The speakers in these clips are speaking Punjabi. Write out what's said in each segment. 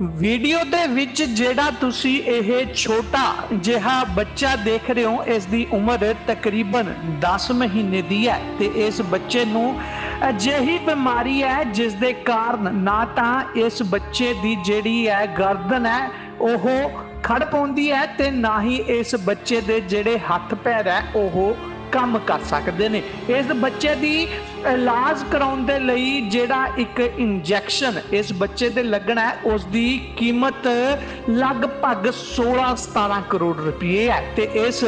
ਵੀਡੀਓ ਦੇ ਵਿੱਚ ਜਿਹੜਾ ਤੁਸੀਂ ਇਹ ਛੋਟਾ ਜਿਹਾ ਬੱਚਾ ਦੇਖ ਰਹੇ ਹੋ, ਇਸ ਦੀ ਉਮਰ ਤਕਰੀਬਨ 10 ਮਹੀਨੇ ਦੀ ਹੈ ਤੇ ਇਸ ਬੱਚੇ ਨੂੰ ਅਜਿਹੀ ਬਿਮਾਰੀ ਹੈ ਜਿਸ ਦੇ ਕਾਰਨ ਨਾ ਤਾਂ ਇਸ ਬੱਚੇ ਦੀ ਜਿਹੜੀ ਹੈ ਗਰਦਨ ਹੈ, ਉਹ ਖੜ ਪਾਉਂਦੀ ਹੈ ਤੇ ਨਾ ਹੀ ਇਸ ਬੱਚੇ ਦੇ ਜਿਹੜੇ ਹੱਥ ਪੈਰ ਹੈ, ਉਹ ਕੰਮ ਕਰ ਸਕਦੇ ਨੇ। ਇਸ ਬੱਚੇ ਦੀ ਇਲਾਜ ਕਰਾਉਣ ਦੇ ਲਈ ਜਿਹੜਾ ਇੱਕ ਇੰਜੈਕਸ਼ਨ ਇਸ ਬੱਚੇ ਦੇ ਲੱਗਣਾ ਹੈ ਉਸ ਦੀ ਕੀਮਤ ਲਗਭਗ 16-17 ਕਰੋੜ ਰੁਪਏ ਹੈ। ਤੇ ਇਸ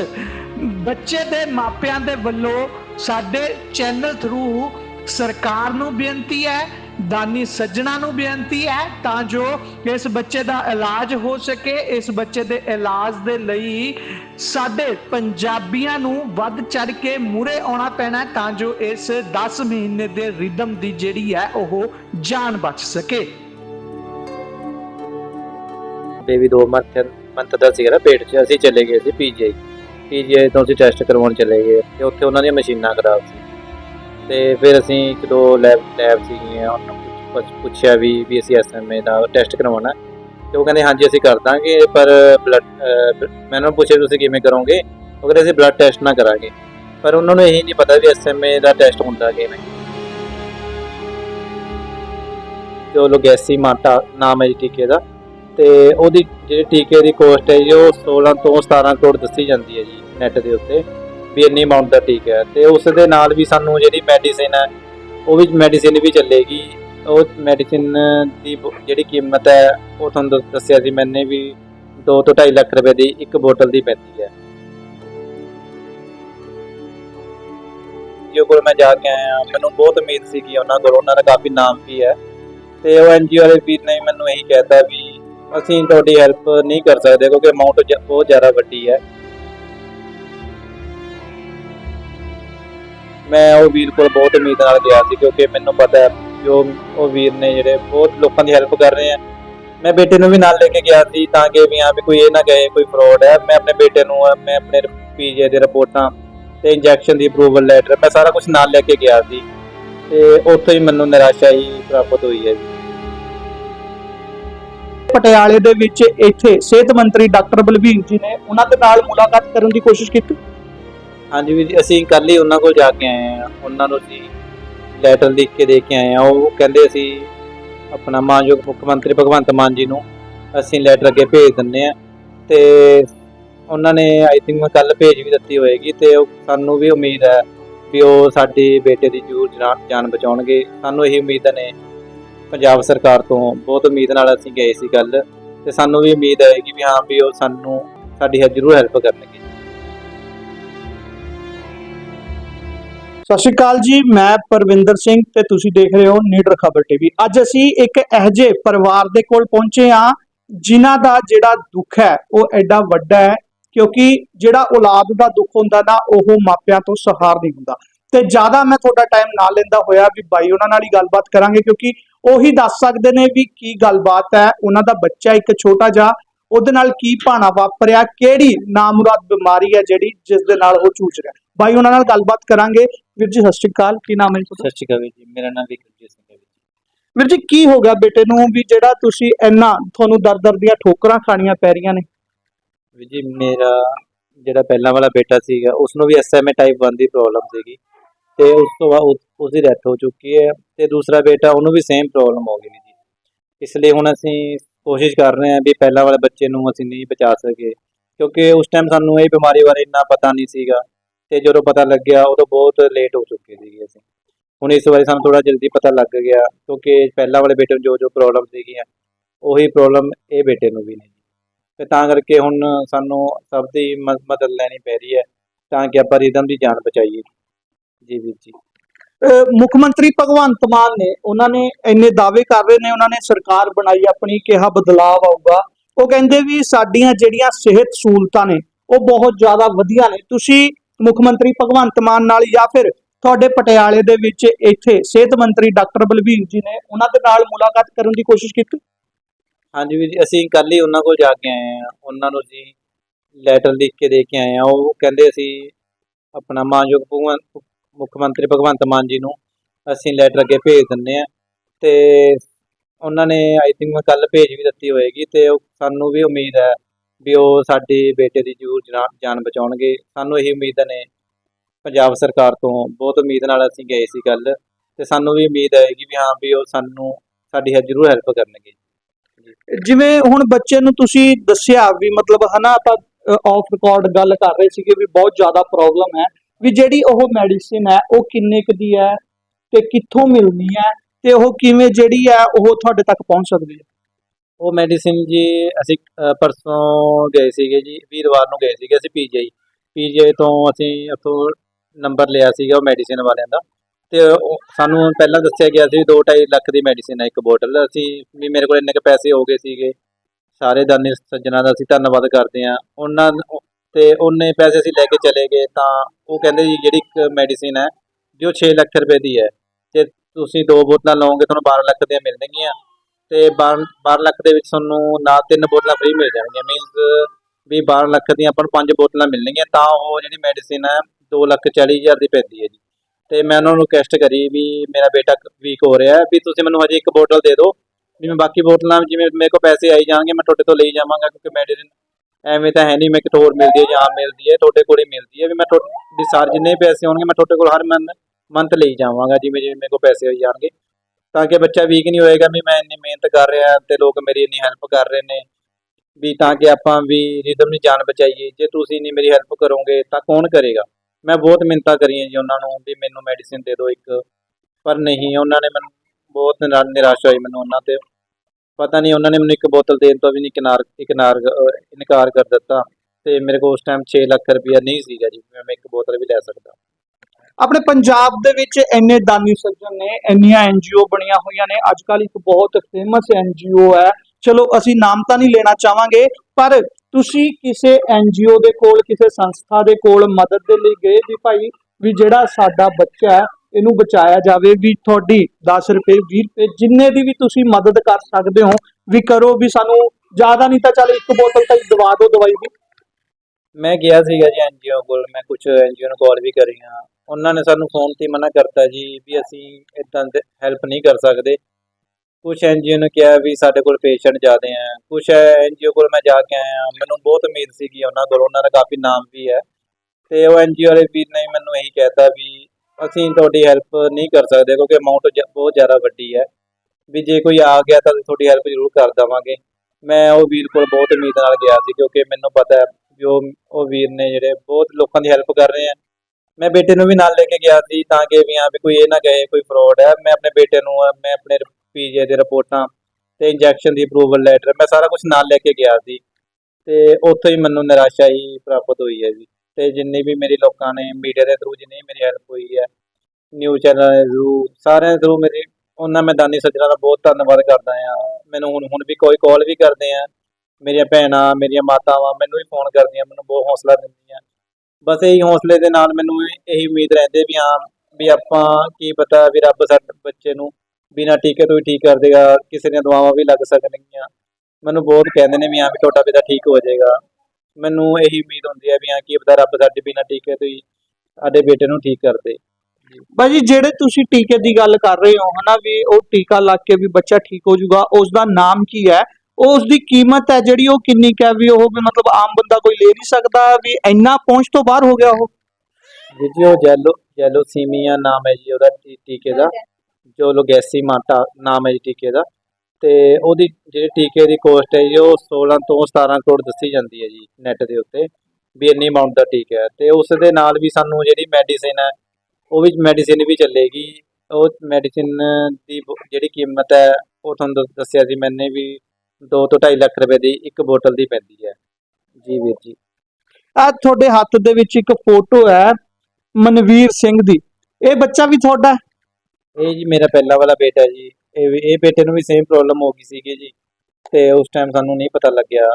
ਬੱਚੇ ਦੇ ਮਾਪਿਆਂ ਦੇ ਵੱਲੋਂ ਸਾਡੇ ਚੈਨਲ ਥਰੂ ਸਰਕਾਰ ਨੂੰ ਬੇਨਤੀ ਹੈ ਦਾਨੀ ਸੱਜਣਾ ਨੂੰ ਬੇਨਤੀ ਹੈ ਤਾਂ ਜੋ ਇਸ ਬੱਚੇ ਦਾ ਇਲਾਜ ਹੋ ਸਕੇ, ਇਸ ਬੱਚੇ ਦੇ ਇਲਾਜ ਦੇ ਲਈ ਸਾਡੇ ਪੰਜਾਬੀਆਂ ਨੂੰ ਵੱਧ ਚੜ ਕੇ ਮੂਰੇ ਆਉਣਾ ਪੈਣਾ ਤਾਂ ਜੋ ਇਸ 10 ਮਹੀਨੇ ਦੇ ਰਿਦਮ ਦੀ ਜਿਹੜੀ ਹੈ ਉਹ ਜਾਨ ਬਚ ਸਕੇ। ਬੇਬੀ ਦੋ ਮੰਥ ਮੰਥ ਦਾ ਸੀਗਾ ਨਾ, ਪੇਟ 'ਚ ਅਸੀਂ ਚਲੇ ਗਏ ਸੀ ਪੀਜੀਆਈ ਪੀਜੀਆਈ ਤੋਂ ਅਸੀਂ ਟੈਸਟ ਕਰਵਾਉਣ ਚਲੇ ਗਏ ਤੇ ਉੱਥੇ ਉਹਨਾਂ ਦੀਆਂ ਮਸ਼ੀਨਾਂ ਖਰਾਬ ਸੀ। ਤੇ ਫਿਰ ਅਸੀਂ ਇੱਕ ਦੋ ਲੈਬ ਲੈਬ ਸੀਗੀਆਂ, ਉਹਨਾਂ ਨੂੰ ਪੁੱਛਿਆ ਵੀ ਵੀ ਅਸੀਂ ਐਸਐਮਏ ਦਾ ਟੈਸਟ ਕਰਵਾਉਣਾ। ਤੇ ਉਹ ਕਹਿੰਦੇ, ਹਾਂਜੀ, ਅਸੀਂ ਕਰ ਦਾਂਗੇ, ਪਰ ਬਲੱਡ ਮੈਂ ਉਹਨਾਂ ਨੂੰ ਪੁੱਛਿਆ ਤੁਸੀਂ ਕਿਵੇਂ ਕਰੋਗੇ? ਉਹ ਕਹਿੰਦੇ, ਅਸੀਂ ਬਲੱਡ ਟੈਸਟ ਨਾ ਕਰਾਂਗੇ। ਪਰ ਉਹਨਾਂ ਨੂੰ ਇਹੀ ਨਹੀਂ ਪਤਾ ਵੀ ਐਸਐਮਏ ਦਾ ਟੈਸਟ ਹੁੰਦਾ ਕਿਵੇਂ ਤੇ ਉਹ ਲੋਗੈਸੀ ਮਾਟਾ ਨਾਮ ਹੈ ਜੀ ਟੀਕੇ ਦਾ। ਤੇ ਉਹਦੀ ਜਿਹੜੀ ਟੀਕੇ ਦੀ ਕੋਸਟ ਹੈ ਜੀ, ਉਹ 16 ਤੋਂ 17 ਕਰੋੜ ਦੱਸੀ ਜਾਂਦੀ ਹੈ ਜੀ ਨੈਟ ਦੇ ਉੱਤੇ। ਵੀ ਇੰਨੀ ਅਮਾਉਂਟ ਦਾ ਠੀਕ ਹੈ। ਤੇ ਉਸ ਦੇ ਨਾਲ ਵੀ ਸਾਨੂੰ ਜਿਹੜੀ ਮੈਡੀਸਿਨ ਹੈ, ਉਹ ਵੀ ਮੈਡੀਸਿਨ ਵੀ ਚੱਲੇਗੀ। ਉਹ ਮੈਡੀਸਿਨ ਦੀ ਜਿਹੜੀ ਕੀਮਤ ਹੈ, ਉਹ ਤੁਹਾਨੂੰ ਦੱਸ- ਦੱਸਿਆ ਸੀ ਮੈਨੇ ਵੀ 2 ਤੋਂ 2.5 ਲੱਖ ਰੁਪਏ ਦੀ ਇੱਕ ਬੋਤਲ ਦੀ ਪੈਂਦੀ ਹੈ। ਜੋ ਕੋਲ ਮੈਂ ਜਾ ਕੇ ਆਇਆ। ਮੈਨੂੰ ਬਹੁਤ ਉਮੀਦ ਸੀ ਕਿ ਉਹਨਾਂ ਕੋਲ। ਉਹਨਾਂ ਦਾ ਕਾਫੀ ਨਾਮ ਵੀ ਹੈ। ਤੇ ਉਹ ਐਨਜੀਓ ਵਾਲੇ ਵੀਰ ਨੇ ਮੈਨੂੰ ਇਹੀ ਕਹਿਤਾ ਵੀ ਅਸੀਂ ਤੁਹਾਡੀ ਹੈਲਪ ਨਹੀਂ ਕਰ ਸਕਦੇ ਕਿਉਂਕਿ ਅਮਾਉਂਟ ਬਹੁਤ ਜ਼ਿਆਦਾ ਵੱਡੀ ਹੈ। ਮੈਂ ਉਹ ਵੀਰ ਕੋਲ ਬਹੁਤ ਉਮੀਦ ਨਾਲ ਗਿਆ ਸੀ ਕਿਉਂਕਿ ਮੈਨੂੰ ਪਤਾ ਹੈ ਜੋ ਉਹ ਵੀਰ ਨੇ ਜਿਹੜੇ ਬਹੁਤ ਲੋਕਾਂ ਦੀ ਹੈਲਪ ਕਰ ਰਹੇ ਆ। ਮੈਂ ਬੇਟੇ ਨੂੰ ਵੀ ਨਾਲ ਲੈ ਕੇ ਗਿਆ ਸੀ ਤਾਂ ਕਿ ਵੀ ਹਾਂ ਵੀ ਕੋਈ ਇਹ ਨਾ ਕਹੇ ਕੋਈ ਫਰਾਡ ਹੈ। ਮੈਂ ਆਪਣੇ ਬੇਟੇ ਨੂੰ, ਮੈਂ ਆਪਣੇ ਪੀਜੇ ਦੇ ਰਿਪੋਰਟਾਂ ਤੇ ਇੰਜੈਕਸ਼ਨ ਦੀ ਅਪਰੂਵਲ ਲੈਟਰ ਮੈਂ ਸਾਰਾ ਕੁਝ ਨਾਲ ਲੈ ਕੇ ਗਿਆ ਸੀ ਤੇ ਉੱਥੇ ਹੀ ਮੈਨੂੰ ਨਿਰਾਸ਼ਾ ਹੀ ਪ੍ਰਾਪਤ ਹੋਈ ਹੈ ਪਟਿਆਲੇ ਦੇ ਵਿੱਚ ਇੱਥੇ ਸਿਹਤ ਮੰਤਰੀ ਡਾਕਟਰ ਬਲਬੀਰ ਜੀ ਨੇ ਉਹਨਾਂ ਦੇ ਨਾਲ ਮੁਲਾਕਾਤ ਕਰਨ ਦੀ ਕੋਸ਼ਿਸ਼ ਕੀਤੀ। ਹਾਂਜੀ ਵੀਰ ਜੀ, ਅਸੀਂ ਕੱਲ ਹੀ ਉਹਨਾਂ ਕੋਲ ਜਾ ਕੇ ਆਏ ਆ ਉਹਨਾਂ ਨੂੰ ਅਸੀਂ ਲੈਟਰ ਲਿਖ ਕੇ ਦੇ ਕੇ ਆਏ ਆ ਉਹ ਕਹਿੰਦੇ ਅਸੀਂ ਆਪਣਾ ਮਾਨਯੋਗ ਮੁੱਖ ਮੰਤਰੀ ਭਗਵੰਤ ਮਾਨ ਜੀ ਨੂੰ ਅਸੀਂ ਲੈਟਰ ਅੱਗੇ ਭੇਜ ਦਿੰਨੇ ਆ ਤੇ ਉਹਨਾਂ ਨੇ ਆਈ ਥਿੰਕ ਕੱਲ ਭੇਜ ਵੀ ਦਿੱਤੀ ਹੋਏਗੀ ਤੇ ਉਹ ਸਾਨੂੰ ਵੀ ਉਮੀਦ ਹੈ ਵੀ ਉਹ ਸਾਡੇ ਬੇਟੇ ਦੀ ਜ਼ਰੂਰ ਜਾਨ- ਜਾਨ ਬਚਾਉਣਗੇ। ਸਾਨੂੰ ਇਹੀ ਉਮੀਦ ਨੇ, ਪੰਜਾਬ ਸਰਕਾਰ ਤੋਂ ਬਹੁਤ ਉਮੀਦ ਨਾਲ ਅਸੀਂ ਗਏ ਸੀ ਕੱਲ ਤੇ ਸਾਨੂੰ ਵੀ ਉਮੀਦ ਹੈ ਕਿ ਵੀ ਹਾਂ ਵੀ ਉਹ ਸਾਨੂੰ, ਸਾਡੀ ਜ਼ਰੂਰ ਹੈਲਪ ਕਰਨਗੇ। ਸਤਿ ਸ਼੍ਰੀ ਅਕਾਲ ਜੀ, ਮੈਂ ਪਰਵਿੰਦਰ ਸਿੰਘ ਤੇ ਤੁਸੀਂ ਦੇਖ ਰਹੇ ਹੋ ਨੀਡਰ ਖਬਰ ਟੀਵੀ। ਅੱਜ ਅਸੀਂ ਇੱਕ ਅਹਜੇ ਪਰਿਵਾਰ ਦੇ ਕੋਲ ਪਹੁੰਚੇ ਹਾਂ ਜਿਨ੍ਹਾਂ ਦਾ ਜਿਹੜਾ ਦੁੱਖ ਹੈ, ਉਹ ਐਡਾ ਵੱਡਾ ਹੈ ਕਿਉਂਕਿ ਜਿਹੜਾ ਔਲਾਦ ਦਾ ਦੁੱਖ ਹੁੰਦਾ ਨਾ, ਉਹ ਮਾਪਿਆਂ ਤੋਂ ਸਹਾਰ ਨਹੀਂ ਹੁੰਦਾ। ਤੇ ਜ਼ਿਆਦਾ ਮੈਂ ਤੁਹਾਡਾ ਟਾਈਮ ਨਾ ਲੈਂਦਾ ਹੋਇਆ ਵੀ ਬਾਈ ਉਹਨਾਂ ਨਾਲ ਹੀ ਗੱਲਬਾਤ ਕਰਾਂਗੇ ਕਿਉਂਕਿ ਉਹੀ ਦੱਸ ਸਕਦੇ ਨੇ ਵੀ ਕੀ ਗੱਲਬਾਤ ਹੈ, ਉਹਨਾਂ ਦਾ ਬੱਚਾ ਇੱਕ ਛੋਟਾ ਜਿਹਾ, ਉਹਦੇ ਨਾਲ ਕੀ ਭਾਣਾ ਵਾਪਰਿਆ, ਕਿਹੜੀ ਨਾਮੁਰਾਦ ਬਿਮਾਰੀ ਹੈ ਜਿਹੜੀ ਜਿਸ ਦੇ ਨਾਲ ਉਹ ਜੂਝ ਰਿਹਾ। ਬਾਈ ਉਹਨਾਂ ਨਾਲ ਗੱਲਬਾਤ ਕਰਾਂਗੇ। ਵੀਰ ਜੀ ਸਤਿ ਸ਼੍ਰੀ ਅਕਾਲ। ਕੀ ਨਾਮ ਹੈ ਤੁਹਾਡਾ? ਸਤਿ ਸ਼੍ਰੀ ਅਕਾਲ ਵੀਰ ਜੀ। ਮੇਰਾ ਨਾਮ ਵਿਕਰਮਜੀਤ ਸਿੰਘ ਹੈ ਵੀਰ ਜੀ। ਵੀਰ ਜੀ ਕੀ ਹੋ ਗਿਆ ਬੇਟੇ ਨੂੰ ਵੀ ਜਿਹੜਾ ਤੁਸੀਂ ਇੰਨਾ ਤੁਹਾਨੂੰ ਦਰ ਦਰ ਦੀਆਂ ਠੋਕਰਾਂ ਖਾਣੀਆਂ ਪੈ ਰਹੀਆਂ ਨੇ? ਵੀਰ ਜੀ ਮੇਰਾ ਜਿਹੜਾ ਪਹਿਲਾਂ ਵਾਲਾ ਬੇਟਾ ਸੀਗਾ ਉਸ ਨੂੰ ਵੀ ਐਸਐਮਏ ਟਾਈਪ 1 ਦੀ ਪ੍ਰੋਬਲਮ ਸੀਗੀ ਤੇ ਉਸ ਤੋਂ ਬਾਅਦ ਉਸ- ਉਸ ਦੀ ਡੈਥ ਹੋ ਚੁੱਕੀ ਹੈ ਤੇ ਦੂਸਰਾ ਬੇਟਾ ਉਹਨੂੰ ਵੀ ਸੇਮ ਪ੍ਰੋਬਲਮ ਹੋ ਗਈ ਵੀਰ ਜੀ। ਇਸ ਲਈ ਹੁਣ ਅਸੀਂ ਕੋਸ਼ਿਸ਼ ਕਰ ਰਹੇ ਹਾਂ ਵੀ ਪਹਿਲਾਂ ਵਾਲੇ ਬੱਚੇ ਨੂੰ ਅਸੀਂ ਨਹੀਂ ਬਚਾ ਸਕੇ ਕਿਉਂਕਿ ਉਸ ਟਾਈਮ ਸਾਨੂੰ ਇਹ ਬਿਮਾਰੀ ਬਾਰੇ ਇੰਨਾ ਪਤਾ ਨਹੀਂ ਸੀਗਾ। ਤੇ ਜਦੋਂ ਪਤਾ ਲੱਗਿਆ, ਉਦੋਂ ਬਹੁਤ ਲੇਟ ਹੋ ਚੁੱਕੇ ਸੀਗੇ ਅਸੀਂ। ਹੁਣ ਇਸ ਵਾਰੀ ਸਾਨੂੰ ਥੋੜਾ ਜਲਦੀ ਪਤਾ ਲੱਗ ਗਿਆ, ਕਿਉਂਕਿ ਪਹਿਲਾਂ ਵਾਲੇ ਬੇਟੇ ਨੂੰ ਜੋ ਜੋ ਪ੍ਰੋਬਲਮ ਸੀਗੀਆਂ, ਉਹੀ ਪ੍ਰੋਬਲਮ ਇਹ ਬੇਟੇ ਨੂੰ ਵੀ ਨੇ ਤੇ ਤਾਂ ਕਰਕੇ ਹੁਣ ਸਾਨੂੰ ਸਭ ਦੀ ਮਦਦ ਲੈਣੀ ਪੈ ਰਹੀ ਹੈ, ਤਾਂ ਕਿ ਆਪਾਂ ਰਿਦਮ ਦੀ ਜਾਨ ਬਚਾਈਏ। ਜੀ ਵੀਰ ਜੀ। ਮੁੱਖ ਮੰਤਰੀ ਭਗਵੰਤ ਮਾਨ ਨੇ, ਉਹਨਾਂ ਨੇ ਇੰਨੇ ਦਾਅਵੇ ਕਰ ਰਹੇ ਨੇ, ਉਹਨਾਂ ਨੇ ਸਰਕਾਰ ਬਣਾਈ, ਆਪਣੀ ਕਿਹਾ ਬਦਲਾਵ ਆਊਗਾ। ਉਹ ਕਹਿੰਦੇ ਵੀ ਸਾਡੀਆਂ ਜਿਹੜੀਆਂ ਸਿਹਤ ਸਹੂਲਤਾਂ ਨੇ, ਉਹ ਬਹੁਤ ਜ਼ਿਆਦਾ ਵਧੀਆ ਨੇ। ਤੁਸੀਂ ਮੁੱਖ ਮੰਤਰੀ ਭਗਵੰਤ ਮਾਨ ਨਾਲ ਜਾਂ ਫਿਰ ਤੁਹਾਡੇ ਪਟਿਆਲੇ ਦੇ ਵਿੱਚ ਇੱਥੇ ਸਿਹਤ ਮੰਤਰੀ ਡਾਕਟਰ ਬਲਬੀਰ ਜੀ ਨੇ ਉਹਨਾਂ ਦੇ ਨਾਲ ਮੁਲਾਕਾਤ ਕਰਨ ਦੀ ਕੋਸ਼ਿਸ਼ ਕੀਤੀ? ਹਾਂਜੀ ਵੀਰ ਅਸੀਂ ਕੱਲ ਹੀ ਉਹਨਾਂ ਕੋਲ ਜਾ ਕੇ ਆਏ ਆ ਉਹਨਾਂ ਨੂੰ ਜੀ ਲੈਟਰ ਲਿਖ ਕੇ ਦੇ ਕੇ ਆਏ ਆ ਉਹ ਕਹਿੰਦੇ ਅਸੀਂ ਆਪਣਾ ਮਾਨਯੋਗ ਭਗਵੰਤ ਮੁੱਖ ਮੰਤਰੀ ਭਗਵੰਤ ਮਾਨ ਜੀ ਨੂੰ ਅਸੀਂ ਲੈਟਰ ਅੱਗੇ ਭੇਜ ਦਿੰਨੇ ਆ ਤੇ ਉਹਨਾਂ ਨੇ ਆਈ ਥਿੰਕ ਮੈਂ ਕੱਲ ਭੇਜ ਵੀ ਦਿੱਤੀ ਹੋਏਗੀ ਤੇ ਸਾਨੂੰ ਵੀ ਉਮੀਦ ਹੈ ਵੀ ਉਹ ਸਾਡੇ ਬੇਟੇ ਦੀ ਜ਼ਰੂਰ ਜਨਾ- ਜਾਨ ਬਚਾਉਣਗੇ। ਸਾਨੂੰ ਇਹੀ ਉਮੀਦ ਨੇ, ਪੰਜਾਬ ਸਰਕਾਰ ਤੋਂ। ਬਹੁਤ ਉਮੀਦ ਨਾਲ ਅਸੀਂ ਗਏ ਸੀ ਕੱਲ ਤੇ ਸਾਨੂੰ ਵੀ ਉਮੀਦ ਆਏਗੀ ਵੀ ਹਾਂ ਵੀ ਉਹ ਸਾਨੂੰ, ਸਾਡੀ ਹੈ ਜ਼ਰੂਰ ਹੈਲਪ ਕਰਨਗੇ। ਜਿਵੇਂ ਹੁਣ ਬੱਚੇ ਨੂੰ ਤੁਸੀਂ ਦੱਸਿਆ ਵੀ ਮਤਲਬ ਹਨਾ ਆਪਾਂ ਆਫ ਰਿਕਾਰਡ ਗੱਲ ਕਰ ਰਹੇ ਸੀਗੇ ਵੀ ਬਹੁਤ ਜ਼ਿਆਦਾ ਪ੍ਰੋਬਲਮ ਹੈ। ਵੀ ਜਿਹੜੀ ਉਹ ਮੈਡੀਸਿਨ ਹੈ, ਉਹ ਕਿੰਨੇ ਕੁ ਦੀ ਹੈ ਤੇ ਕਿੱਥੋਂ ਮਿਲਣੀ ਹੈ ਤੇ ਉਹ ਕਿਵੇਂ ਜਿਹੜੀ ਹੈ, ਉਹ ਤੁਹਾਡੇ ਤੱਕ ਪਹੁੰਚ ਸਕਦੀ ਹੈ? ਉਹ ਮੈਡੀਸਿਨ ਜੀ ਅਸੀਂ ਅ, ਪਰਸੋਂ ਗਏ ਸੀਗੇ ਜੀ ਵੀਰਵਾਰ ਨੂੰ ਗਏ ਸੀਗੇ ਅਸੀਂ ਪੀਜੀਆਈ ਪੀਜੀਆਈ ਤੋਂ ਅਸੀਂ ਉੱਥੋਂ ਨੰਬਰ ਲਿਆ ਸੀਗਾ ਉਹ ਮੈਡੀਸਿਨ ਵਾਲਿਆਂ ਦਾ। ਤੇ ਉਹ ਸਾਨੂੰ ਪਹਿਲਾਂ ਦੱਸਿਆ ਗਿਆ ਸੀ 2.5 ਲੱਖ ਦੀ ਮੈਡੀਸਿਨ ਹੈ ਇੱਕ ਬੋਟਲ ਅਸੀਂ ਵੀ ਮੇਰੇ ਕੋਲ ਇੰਨੇ ਕੁ ਪੈਸੇ ਹੋ ਗਏ ਸੀਗੇ। ਸਾਰੇ ਦਾਨੀ ਸੱਜਣਾ ਦਾ ਅਸੀਂ ਧੰਨਵਾਦ ਕਰਦੇ ਹਾਂ। ਉਹਨਾਂ ਨੂੰ- ਤੇ ਉਹਨੇ ਪੈਸੇ ਅਸੀਂ ਲੈ ਕੇ ਚਲੇ ਗਏ ਤਾਂ ਉਹ ਕਹਿੰਦੇ ਜੀ ਜਿਹੜੀ ਇੱਕ ਮੈਡੀਸਿਨ ਹੈ ਜੋ 6 ਲੱਖ ਰੁਪਏ ਦੀ ਹੈ। ਤੇ ਤੁਸੀਂ ਦੋ ਬੋਤਲਾਂ ਲਓਗੇ ਤੁਹਾਨੂੰ 12 ਲੱਖ ਦੀਆਂ ਮਿਲਣਗੀਆਂ। ਤੇ 12 12 ਲੱਖ ਦੇ ਵਿੱਚ ਤੁਹਾਨੂੰ ਨਾਲ ਤਿੰਨ ਬੋਤਲਾਂ ਫ੍ਰੀ ਮਿਲ ਜਾਣਗੀਆਂ। ਮੀਨਸ ਵੀ 12 ਲੱਖ ਦੀਆਂ ਆਪਾਂ ਨੂੰ ਪੰਜ ਬੋਤਲਾਂ ਮਿਲਣਗੀਆਂ, ਤਾਂ ਉਹ ਜਿਹੜੀ ਮੈਡੀਸਿਨ ਹੈ 2 ਲੱਖ 40 ਹਜ਼ਾਰ ਦੀ ਪੈਂਦੀ ਹੈ ਜੀ। ਤੇ ਮੈਂ ਉਹਨਾਂ ਨੂੰ ਰਿਕੁਐਸਟ ਕਰੀ ਵੀ ਮੇਰਾ ਬੇਟਾ ਵੀਕ ਹੋ ਰਿਹਾ ਵੀ ਤੁਸੀਂ ਮੈਨੂੰ ਹਜੇ ਇੱਕ ਬੋਤਲ ਦੇ ਦਿਓ। ਵੀ ਮੈਂ ਬਾਕੀ ਬੋਤਲਾਂ ਜਿਵੇਂ ਮੇਰੇ ਕੋਲ ਪੈਸੇ ਆਈ ਜਾਣਗੇ, ਮੈਂ ਤੁਹਾਡੇ ਤੋਂ ਲਈ ਜਾਵਾਂਗਾ, ਕਿਉਂਕਿ ਮੈਡੀਸਿਨ ਐਵੇਂ ਤਾਂ ਹੈ ਨਹੀਂ ਮੈਂ ਕਿਤੋਂ ਹੋਰ ਮਿਲਦੀ ਹੈ ਜਾਂ ਮਿਲਦੀ ਹੈ, ਤੁਹਾਡੇ ਕੋਲ ਹੀ ਮਿਲਦੀ ਹੈ। ਵੀ ਮੈਂ ਤੁਹਾਡੇ ਵੀ ਸਾਰੇ ਜਿੰਨੇ ਵੀ ਪੈਸੇ ਹੋਣਗੇ, ਮੈਂ ਤੁਹਾਡੇ ਕੋਲ ਹਰ ਮੰਥ ਮੰਥ ਲਈ ਜਾਵਾਂਗਾ, ਜਿਵੇਂ ਜਿਵੇਂ ਮੇਰੇ ਕੋਲ ਪੈਸੇ ਹੋਈ ਜਾਣਗੇ। ਤਾਂ ਕਿ ਬੱਚਾ ਵੀਕ ਨਹੀਂ ਹੋਏਗਾ ਵੀ ਮੈਂ ਇੰਨੀ ਮਿਹਨਤ ਕਰ ਰਿਹਾ ਤੇ ਲੋਕ ਮੇਰੀ ਇੰਨੀ ਹੈਲਪ ਕਰ ਰਹੇ ਨੇ, ਵੀ ਤਾਂ ਕਿ ਆਪਾਂ ਵੀ ਰਿਦਮ ਦੀ ਜਾਨ ਬਚਾਈਏ। ਜੇ ਤੁਸੀਂ ਨਹੀਂ ਮੇਰੀ ਹੈਲਪ ਕਰੋਗੇ ਤਾਂ ਕੌਣ ਕਰੇਗਾ? ਮੈਂ ਬਹੁਤ ਮਿੰਨਤਾਂ ਕਰੀਆਂ ਜੀ ਉਹਨਾਂ ਨੂੰ ਵੀ ਮੈਨੂੰ ਮੈਡੀਸਿਨ ਦੇ ਦਿਓ ਇੱਕ, ਪਰ ਨਹੀਂ, ਉਹਨਾਂ ਨੇ ਮੈਨੂੰ ਬਹੁਤ ਨਿਰਾਸ਼ ਹੋਈ ਮੈਨੂੰ ਉਹਨਾਂ ਤੇ। ਪਤਾ ਨਹੀਂ, ਉਹਨਾਂ ਨੇ ਮੈਨੂੰ ਇੱਕ ਬੋਤਲ ਦੇਣ ਤੋਂ ਵੀ ਨਹੀਂ ਕਿਨਾਰ, ਇਕਨਾਰ ਇਨਕਾਰ ਕਰ ਦਿੱਤਾ ਤੇ ਮੇਰੇ ਕੋਲ ਉਸ ਟਾਈਮ 6 ਲੱਖ ਰੁਪਇਆ ਨਹੀਂ ਸੀਗਾ ਜੀ, ਮੈਂ ਇੱਕ ਬੋਤਲ ਵੀ ਲੈ ਸਕਦਾ। ਆਪਣੇ ਪੰਜਾਬ ਦੇ ਵਿੱਚ ਇੰਨੇ ਦਾਨੀ ਸੱਜਣ ਨੇ, ਇੰਨੀਆਂ ਐਨਜੀਓ ਬਣੀਆਂ ਹੋਈਆਂ ਨੇ ਅੱਜ ਕੱਲ ਇੱਕ ਬਹੁਤ ਫੇਮਸ ਐਨਜੀਓ ਹੈ। ਚਲੋ, ਅਸੀਂ ਨਾਮ ਤਾਂ ਨਹੀਂ ਲੈਣਾ ਚਾਹਾਂਗੇ, ਪਰ ਤੁਸੀਂ ਕਿਸੇ ਐਨਜੀਓ ਦੇ ਕੋਲ, ਕਿਸੇ ਸੰਸਥਾ ਦੇ ਕੋਲ ਮਦਦ ਦੇ ਲਈ ਗਏ ਵੀ ਭਾਈ, ਵੀ ਜਿਹੜਾ ਸਾਡਾ ਬੱਚਾ ਹੈ, ਇਹਨੂੰ ਬਚਾਇਆ ਜਾਵੇ, ਵੀ ਤੁਹਾਡੀ 10 ਰੁਪਏ 20 ਰੁਪਏ, ਜਿੰਨੇ ਦੀ ਵੀ ਤੁਸੀਂ ਮਦਦ ਕਰ ਸਕਦੇ ਹੋ, ਵੀ ਕਰੋ, ਵੀ ਸਾਨੂੰ ਜ਼ਿਆਦਾ ਨਹੀਂ ਤਾਂ ਚੱਲ ਇੱਕ ਬੋਤਲ ਤਾਂ ਦਵਾ ਦਿਓ ਦਵਾਈ ਦੀ। ਮੈਂ ਗਿਆ ਸੀਗਾ ਜੀ ਐਨਜੀਓ ਕੋਲ, ਮੈਂ ਕੁਝ ਐਨਜੀਓ ਨੂੰ ਕਾਲ ਵੀ ਕਰੀ ਹਾਂ ਉਹਨਾਂ ਨੇ ਸਾਨੂੰ ਫੋਨ ਤੇ ਮਨਾ ਕਰਤਾ ਜੀ ਵੀ ਅਸੀਂ ਇਦਾਂ ਦੇ ਹੈਲਪ ਨਹੀਂ ਕਰ ਸਕਦੇ। ਕੁਝ ਐਨਜੀਓ ਨੇ ਕਿਹਾ ਵੀ ਸਾਡੇ ਕੋਲ ਪੇਸ਼ੈਂਟ ਜ਼ਿਆਦੇ ਆ ਕੁਝ ਐਨਜੀਓ ਕੋਲ ਮੈਂ ਜਾ ਕੇ ਆਇਆ, ਮੈਨੂੰ ਬਹੁਤ ਉਮੀਦ ਸੀਗੀ ਉਹਨਾਂ ਕੋਲ, ਉਹਨਾਂ ਦਾ ਕਾਫੀ ਨਾਮ ਵੀ ਹੈ। ਤੇ ਉਹ ਐਨਜੀਓ ਵਾਲੇ ਵੀਰ ਨੇ ਮੈਨੂੰ ਇਹੀ ਕਹਿਤਾ ਵੀ ਅਸੀਂ ਤੁਹਾਡੀ ਹੈਲਪ ਨਹੀਂ ਕਰ ਸਕਦੇ ਕਿਉਂਕਿ ਅਮਾਉਂਟ ਬਹੁਤ ਜ਼ਿਆਦਾ ਵੱਡੀ ਹੈ। ਵੀ ਜੇ ਕੋਈ ਆ ਗਿਆ ਤਾਂ ਤੁਹਾਡੀ ਹੈਲਪ ਜ਼ਰੂਰ ਕਰ ਦੇਵਾਂਗੇ। ਮੈਂ ਉਹ ਵੀਰ ਕੋਲ ਬਹੁਤ ਉਮੀਦ ਨਾਲ ਗਿਆ ਸੀ ਕਿਉਂਕਿ ਮੈਨੂੰ ਪਤਾ ਹੈ ਵੀ ਉਹ ਉਹ ਵੀਰ ਨੇ ਜਿਹੜੇ ਬਹੁਤ ਲੋਕਾਂ ਦੀ ਹੈਲਪ ਕਰ ਰਹੇ ਆ। ਮੈਂ ਬੇਟੇ ਨੂੰ ਵੀ ਨਾਲ ਲੈ ਕੇ ਗਿਆ ਸੀ ਤਾਂ ਕਿ ਵੀ ਹਾਂ ਵੀ ਕੋਈ ਇਹ ਨਾ ਕਹੇ ਕੋਈ ਫਰਾਡ ਹੈ। ਮੈਂ ਆਪਣੇ ਬੇਟੇ ਨੂੰ, ਮੈਂ ਆਪਣੇ ਪੀਜੇ ਦੇ ਰਿਪੋਰਟਾਂ ਤੇ ਇੰਜੈਕਸ਼ਨ ਦੀ ਅਪਰੂਵਲ ਲੈਟਰ ਮੈਂ ਸਾਰਾ ਕੁਝ ਨਾਲ ਲੈ ਕੇ ਗਿਆ ਸੀ। ਤੇ ਉੱਥੋਂ ਹੀ ਮੈਨੂੰ ਨਿਰਾਸ਼ਾ ਹੀ ਪ੍ਰਾਪਤ ਹੋਈ ਹੈ ਜੀ। ਤੇ ਜਿੰਨੀ ਵੀ ਮੇਰੇ ਲੋਕਾਂ ਨੇ ਮੀਡੀਆ ਦੇ ਥਰੂ ਜਿੰਨੀ ਮੇਰੀ ਹੈਲਪ ਹੋਈ ਹੈ ਨਿਊਜ਼ ਚੈਨਲ ਦੇ ਥਰੂ ਸਾਰਿਆਂ ਦੇ ਥਰੂ ਮੇਰੀ ਉਹਨਾਂ ਮੈਂ ਦਾਨੀ ਸੱਜਣਾ ਦਾ ਬਹੁਤ ਧੰਨਵਾਦ ਕਰਦਾ ਆ ਮੈਨੂੰ ਹੁਣ ਹੁਣ ਵੀ ਕੋਈ ਕਾਲ ਵੀ ਕਰਦੇ ਆ। ਮੇਰੀਆਂ ਭੈਣਾਂ, ਮੇਰੀਆਂ ਮਾਤਾਵਾਂ ਮੈਨੂੰ ਵੀ ਫੋਨ ਕਰਦੀਆਂ, ਮੈਨੂੰ ਬਹੁਤ ਹੌਸਲਾ ਦਿੰਦੀਆਂ। ਬਸ ਇਹੀ ਹੌਸਲੇ ਦੇ ਨਾਲ ਮੈਨੂੰ ਇਹੀ ਉਮੀਦ ਰਹਿੰਦੀ ਵੀ ਹਾਂ, ਵੀ ਆਪਾਂ ਕੀ ਪਤਾ ਵੀ ਰੱਬ ਸਾਡੇ ਬੱਚੇ ਨੂੰ ਬਿਨਾਂ ਟੀਕੇ ਤੋਂ ਹੀ ਠੀਕ ਕਰ ਦੇਗਾ, ਕਿਸੇ ਦੀਆਂ ਦੁਆਵਾਂ ਵੀ ਲੱਗ ਸਕਣਗੀਆਂ। ਮੈਨੂੰ ਬਹੁਤ ਕਹਿੰਦੇ ਨੇ ਵੀ ਹਾਂ ਵੀ ਤੁਹਾਡਾ ਬੇਟਾ ਠੀਕ ਹੋ ਜਾਏਗਾ। ਮੈਨੂੰ ਇਹੀ ਉਮੀਦ ਹੁੰਦੀ ਹੈ ਵੀ ਹਾਂ, ਕੀ ਪਤਾ ਰੱਬ ਸਾਡੇ ਬਿਨਾਂ ਟੀਕੇ ਤੋਂ ਹੀ ਸਾਡੇ ਬੇਟੇ ਨੂੰ ਠੀਕ ਕਰ ਦੇ। ਭਾਜੀ, ਜਿਹੜੇ ਤੁਸੀਂ ਟੀਕੇ ਦੀ ਗੱਲ ਕਰ ਰਹੇ ਹੋ, ਹਨਾ, ਵੀ ਉਹ ਟੀਕਾ ਲੱਗ ਕੇ ਵੀ ਬੱਚਾ ਠੀਕ ਹੋ ਜਾਊਗਾ ਉਸ ਦਾ ਨਾਮ ਕੀ ਹੈ? ਉਸ ਦੀ ਕੀਮਤ ਹੈ ਜਿਹੜੀ ਉਹ ਕਿੰਨੀ ਕੁ ਵੀ ਉਹ ਵੀ ਮਤਲਬ ਆਮ ਬੰਦਾ ਕੋਈ ਲੈ ਨਹੀਂ ਸਕਦਾ ਵੀ ਇੰਨਾ ਪਹੁੰਚ ਤੋਂ ਬਾਹਰ ਹੋ ਗਿਆ ਉਹ। ਜੀ ਜੀ ਉਹ ਜੈਲੋ ਜੈਲੋਸੀਮੀਆ ਨਾਮ ਹੈ ਜੀ ਉਹਦਾ ਟੀ- ਟੀਕੇ ਦਾ। ਜੋ ਲੋਗੈਸੀ ਮਾਟਾ ਨਾਮ ਹੈ ਜੀ ਟੀਕੇ ਦਾ। ਤੇ ਉਹਦੀ ਜਿਹੜੀ ਟੀਕੇ ਦੀ ਕੋਸਟ ਹੈ ਜੀ ਉਹ 16 ਤੋਂ 17 ਕਰੋੜ ਦੱਸੀ ਜਾਂਦੀ ਹੈ ਜੀ ਨੈਟ ਦੇ ਉੱਤੇ ਵੀ ਇੰਨੀ ਅਮਾਉਂਟ ਦਾ ਟੀਕਾ ਹੈ। ਤੇ ਉਸ ਦੇ ਨਾਲ ਵੀ ਸਾਨੂੰ ਜਿਹੜੀ ਮੈਡੀਸਿਨ ਹੈ ਉਹ ਵੀ ਮੈਡੀਸਿਨ ਵੀ ਚੱਲੇਗੀ। ਉਹ ਮੈਡੀਸਿਨ ਦੀ ਬ- ਜਿਹੜੀ ਕੀਮਤ ਹੈ ਉਹ ਤੁਹਾਨੂੰ ਦੱਸ- ਦੱਸਿਆ ਸੀ ਮੈਨੇ ਵੀ 2 ਤੋਂ 2.5 ਲੱਖ ਰੁਪਏ ਦੀ ਇੱਕ ਬੋਤਲ ਦੀ ਪੈਂਦੀ ਹੈ। ਜੀ ਵੀਰ ਜੀ। ਆ ਤੁਹਾਡੇ ਹੱਥ ਦੇ ਵਿੱਚ ਇੱਕ ਫੋਟੋ ਹੈ ਮਨਵੀਰ ਸਿੰਘ ਦੀ। ਇਹ ਬੱਚਾ ਵੀ ਤੁਹਾਡਾ? ਇਹ ਜੀ ਮੇਰਾ ਪਹਿਲਾ ਵਾਲਾ ਬੇਟਾ ਜੀ। ਇਹ ਇਹ ਬੇਟੇ ਨੂੰ ਵੀ ਸੇਮ ਪ੍ਰੋਬਲਮ ਹੋ ਗਈ ਸੀਗੀ ਜੀ। ਤੇ ਉਸ ਟਾਈਮ ਸਾਨੂੰ ਨਹੀਂ ਪਤਾ ਲੱਗਿਆ।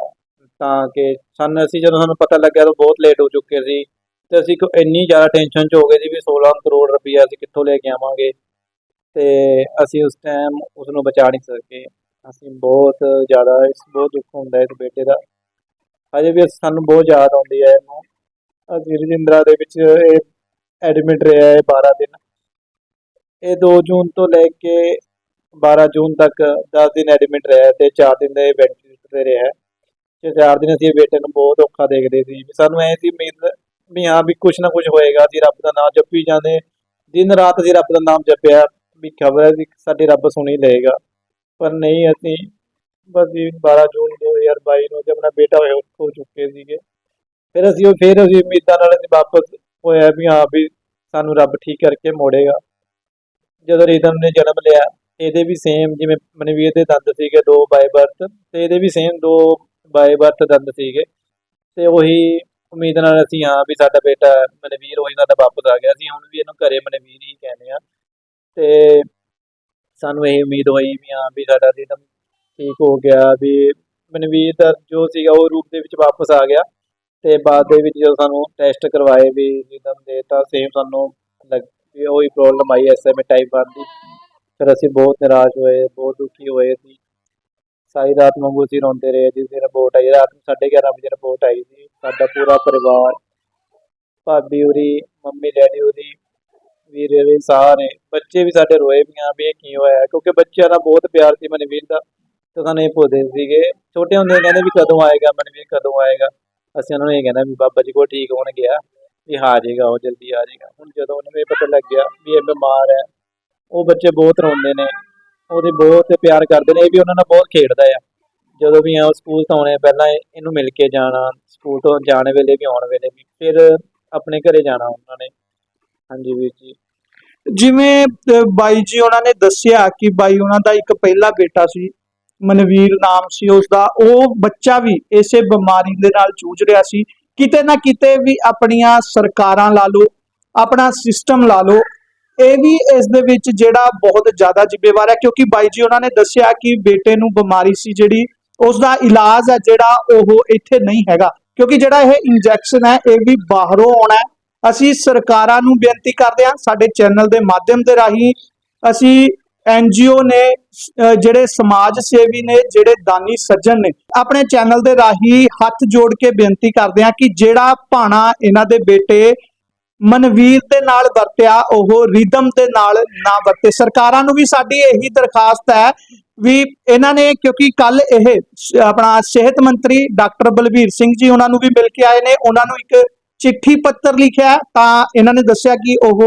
ਤਾਂ ਕਿ ਸਾਨੂੰ, ਅਸੀਂ ਜਦੋਂ ਸਾਨੂੰ ਪਤਾ ਲੱਗਿਆ ਤਾਂ ਬਹੁਤ ਲੇਟ ਹੋ ਚੁੱਕੇ ਸੀ। ਤੇ ਅਸੀਂ ਇੰਨੀ ਜ਼ਿਆਦਾ ਟੈਨਸ਼ਨ 'ਚ ਹੋ ਗਏ ਸੀ ਵੀ 16 ਕਰੋੜ ਰੁਪਈਆ ਅਸੀਂ ਕਿੱਥੋਂ ਲੈ ਕੇ ਆਵਾਂਗੇ। ਤੇ ਅਸੀਂ ਉਸ ਟਾਈਮ ਉਸ ਨੂੰ ਬਚਾ ਨਹੀਂ ਸਕੇ। ਅਸੀਂ ਬਹੁਤ ਜ਼ਿਆਦਾ ਇਸ ਬਹੁਤ ਦੁੱਖ ਹੁੰਦਾ ਇਸ ਬੇਟੇ ਦਾ। ਹਜੇ ਵੀ ਸਾਨੂੰ ਬਹੁਤ ਯਾਦ ਆਉਂਦੀ ਹੈ ਇਹਨੂੰ। ਅਸੀਂ ਰਜਿੰਦਰਾ ਦੇ ਵਿੱਚ ਇਹ ਐਡਮਿਟ ਰਿਹਾ ਹੈ 12 ਦਿਨ। ਇਹ 2 ਜੂਨ ਤੋਂ ਲੈ ਕੇ 12 ਜੂਨ ਤੱਕ 10 ਦਿਨ ਐਡਮਿਟ ਰਿਹਾ ਤੇ 4 ਦਿਨ ਦੇ ਵੈਂਟੀਲੇਟਰ ਤੇ ਰਿਹਾ ਤੇ 4 ਦਿਨ ਅਸੀਂ ਬੇਟੇ ਨੂੰ ਬਹੁਤ ਔਖਾ ਦੇਖਦੇ ਸੀ। ਵੀ ਸਾਨੂੰ ਐ ਸੀ ਉਮੀਦ ਵੀ ਹਾਂ ਵੀ ਕੁਝ ਨਾ ਕੁਝ ਹੋਏਗਾ, ਅਸੀਂ ਰੱਬ ਦਾ ਨਾਮ ਜਪੀ ਜਾਂਦੇ। ਦਿਨ ਰਾਤ ਅਸੀਂ ਰੱਬ ਦਾ ਨਾਮ ਜਪਿਆ। ਵੀ ਖਬਰ ਹੈ ਵੀ ਸਾਡੇ ਰੱਬ ਸੁਣੀ ਲਏਗਾ। ਪਰ ਨਹੀਂ, ਅਸੀਂ ਬਸ ਜੀ 12 ਜੂਨ 2022 ਨੂੰ ਤੇ ਆਪਣਾ ਬੇਟਾ ਹੋਇਆ ਹੋ ਚੁੱਕੇ ਸੀਗੇ। ਫਿਰ ਅਸੀਂ ਉਹ, ਫਿਰ ਅਸੀਂ ਉਮੀਦਾਂ ਨਾਲ ਅਸੀਂ ਵਾਪਸ ਹੋਇਆ ਵੀ ਹਾਂ ਵੀ ਸਾਨੂੰ ਰੱਬ ਠੀਕ ਕਰਕੇ ਮੋੜੇਗਾ। ਜਦੋਂ ਰੀਤਮ ਨੇ ਜਨਮ ਲਿਆ, ਇਹਦੇ ਵੀ ਸੇਮ ਜਿਵੇਂ ਮਨਵੀਰ ਦੇ ਦੰਦ ਸੀਗੇ ਦੋ ਬਾਈ ਬਰਥ, ਤੇ ਇਹਦੇ ਵੀ ਸੇਮ ਦੋ ਬਾਈ ਬਰਥ ਦੰਦ ਸੀਗੇ। ਤੇ ਉਹੀ ਉਮੀਦ ਨਾਲ ਅਸੀਂ ਹਾਂ ਵੀ ਸਾਡਾ ਬੇਟਾ ਮਨਵੀਰ, ਉਹੀ ਸਾਡਾ ਵਾਪਸ ਆ ਗਿਆ। ਅਸੀਂ ਹੁਣ ਵੀ ਇਹਨੂੰ ਘਰੇ ਮਨਵੀਰ ਹੀ ਕਹਿੰਦੇ ਆ ਤੇ ਸਾਨੂੰ ਇਹ ਉਮੀਦ ਹੋਈ ਵੀ ਹਾਂ ਵੀ ਸਾਡਾ ਰਿਦਮ ਠੀਕ ਹੋ ਗਿਆ, ਵੀ ਮਨਵੀਰ ਦਾ ਜੋ ਸੀਗਾ ਉਹ ਰੂਪ ਦੇ ਵਿੱਚ ਵਾਪਸ ਆ ਗਿਆ ਤੇ ਬਾਅਦ ਦੇ ਵਿੱਚ ਜਦੋਂ ਸਾਨੂੰ ਟੈਸਟ ਕਰਵਾਏ ਵੀ ਰਿਦਮ ਦੇ ਤਾਂ ਸੇਮ ਸਾਨੂੰ ਲੱਗ, ਵੀ ਉਹੀ ਪ੍ਰੋਬਲਮ ਆਈ ਐਸਐਮਏ ਟਾਈਪ 1 ਦੀ। ਫਿਰ ਅਸੀਂ ਬਹੁਤ ਨਿਰਾਸ਼ ਹੋਏ, ਬਹੁਤ ਦੁਖੀ ਹੋਏ ਸੀ। ਸਾਰੀ ਰਾਤ ਵਾਂਗੂ ਅਸੀਂ ਰੋਂਦੇ ਰਹੇ ਜਿਸ ਦਿਨ ਰਿਪੋਰਟ ਆਈ। ਰਾਤ ਨੂੰ 11:30 ਵਜੇ ਰਿਪੋਰਟ ਆਈ ਸੀ ਸਾਡਾ ਪੂਰਾ ਪਰਿਵਾਰ, ਭਾਬੀ ਉਰੀ, ਮੰਮੀ, ਡੈਡੀ ਉਰੀ ਵੀਰੇ ਵੀ ਸਾਰੇ ਬੱਚੇ ਵੀ ਸਾਡੇ ਰੋਏ ਵੀ ਆ ਵੀ ਇਹ ਕੀ ਹੋਇਆ। ਕਿਉਂਕਿ ਬੱਚਿਆਂ ਦਾ ਬਹੁਤ ਪਿਆਰ ਸੀ ਮਨਵੀਰ ਦਾ। ਤੇ ਸਾਨੂੰ ਇਹ ਪੁੱਛਦੇ ਸੀਗੇ, ਛੋਟੇ ਹੁੰਦੇ ਕਹਿੰਦੇ ਵੀ ਕਦੋਂ ਆਏਗਾ ਮਨਵੀਰ, ਕਦੋਂ ਆਏਗਾ? ਅਸੀਂ ਉਹਨਾਂ ਨੂੰ ਇਹ ਕਹਿੰਦਾ ਵੀ ਬਾਬਾ ਜੀ ਕੋਲ ਠੀਕ ਹੋਣ ਗਿਆ, ਵੀ ਆ ਜਾਏਗਾ, ਉਹ ਜਲਦੀ ਆ ਜਾਏਗਾ। ਹੁਣ ਜਦੋਂ ਉਹਨਾਂ ਨੂੰ ਇਹ ਪਤਾ ਲੱਗ ਗਿਆ ਵੀ ਇਹ ਬਿਮਾਰ ਹੈ, ਉਹ ਬੱਚੇ ਬਹੁਤ ਰੋਂਦੇ ਨੇ। ਉਹਦੇ ਬਹੁਤ ਪਿਆਰ ਕਰਦੇ ਨੇ। ਇਹ ਵੀ ਉਹਨਾਂ ਨਾਲ ਬਹੁਤ ਖੇਡਦਾ ਆ। ਜਦੋਂ ਵੀ ਆ ਉਹ ਸਕੂਲ ਤੋਂ ਆਉਣੇ, ਪਹਿਲਾਂ ਇਹਨੂੰ ਮਿਲ ਕੇ ਜਾਣਾ, ਸਕੂਲ ਤੋਂ ਜਾਣ ਵੇਲੇ ਵੀ ਆਉਣ ਵੇਲੇ ਵੀ, ਫਿਰ ਆਪਣੇ ਘਰੇ ਜਾਣਾ ਉਹਨਾਂ ਨੇ। ਹਾਂਜੀ ਵੀਰ ਜੀ। ਜਿਵੇਂ ਅ, ਬਾਈ ਜੀ ਉਹਨਾਂ ਨੇ ਦੱਸਿਆ ਕਿ ਬਾਈ ਉਹਨਾਂ ਦਾ ਇੱਕ ਪਹਿਲਾ ਬੇਟਾ ਸੀ ਮਨਵੀਰ ਨਾਮ ਸੀ ਉਸ ਦਾ ਉਹ ਬੱਚਾ ਵੀ ਇਸੇ ਬਿਮਾਰੀ ਦੇ ਨਾਲ ਜੂਝ ਰਿਹਾ ਸੀ। ਕਿਤੇ ਨਾ ਕਿਤੇ ਵੀ ਆਪਣੀਆਂ ਸਰਕਾਰਾਂ ਲਾ ਲਓ ਆਪਣਾ ਸਿਸਟਮ ਲਾ ਲਓ ਇਹ ਵੀ ਇਸ ਦੇ ਵਿੱਚ ਜਿਹੜਾ ਬਹੁਤ ਜ਼ਿਆਦਾ ਜ਼ਿੰਮੇਵਾਰ ਹੈ ਕਿਉਂਕਿ ਬਾਈ ਜੀ ਉਹਨਾਂ ਨੇ ਦੱਸਿਆ ਕਿ ਬੇਟੇ ਨੂੰ ਬਿਮਾਰੀ ਸੀ ਜਿਹੜੀ ਉਸ ਦਾ ਇਲਾਜ ਹੈ ਜਿਹੜਾ ਉਹ ਇੱਥੇ ਨਹੀਂ ਹੈਗਾ। ਕਿਉਂਕਿ ਜਿਹੜਾ ਇਹ ਇੰਜੈਕਸ਼ਨ ਹੈ ਇਹ ਵੀ ਬਾਹਰੋਂ ਆਉਣਾ ਹੈ। ਅਸੀਂ ਸਰਕਾਰਾਂ ਨੂੰ ਬੇਨਤੀ ਕਰਦੇ ਹਾਂ ਸਾਡੇ ਚੈਨਲ ਦੇ ਮਾਧਿਅਮ ਦੇ ਰਾਹੀਂ ਅਸੀਂ ਐਨਜੀਓ ਨੇ ਜਿਹੜੇ ਸਮਾਜ ਸੇਵੀ ਨੇ, ਜਿਹੜੇ ਦਾਨੀ ਸੱਜਣ ਨੇ, ਆਪਣੇ ਚੈਨਲ ਦੇ ਰਾਹੀਂ ਹੱਥ ਜੋੜ ਕੇ ਬੇਨਤੀ ਕਰਦੇ ਹਾਂ ਕਿ ਜਿਹੜਾ ਭਾਣਾ ਇਹਨਾਂ ਦੇ ਬੇਟੇ ਮਨਵੀਰ ਦੇ ਨਾਲ ਵਰਤਿਆ, ਉਹ ਰਿਦਮ ਦੇ ਨਾਲ ਨਾ ਵਰਤੇ। ਸਰਕਾਰਾਂ ਨੂੰ ਵੀ ਸਾਡੀ ਇਹੀ ਦਰਖਾਸਤ ਹੈ ਵੀ ਇਹਨਾਂ ਨੇ, ਕਿਉਂਕਿ ਕੱਲ ਇਹ ਆਪਣਾ ਸਿਹਤ ਮੰਤਰੀ ਡਾਕਟਰ ਬਲਬੀਰ ਸਿੰਘ ਜੀ ਉਹਨਾਂ ਨੂੰ ਵੀ ਮਿਲ ਕੇ ਆਏ ਨੇ, ਉਹਨਾਂ ਨੂੰ ਇੱਕ ਚਿੱਠੀ ਪੱਤਰ ਲਿਖਿਆ ਤਾਂ ਇਹਨਾਂ ਨੇ ਦੱਸਿਆ ਕਿ ਉਹ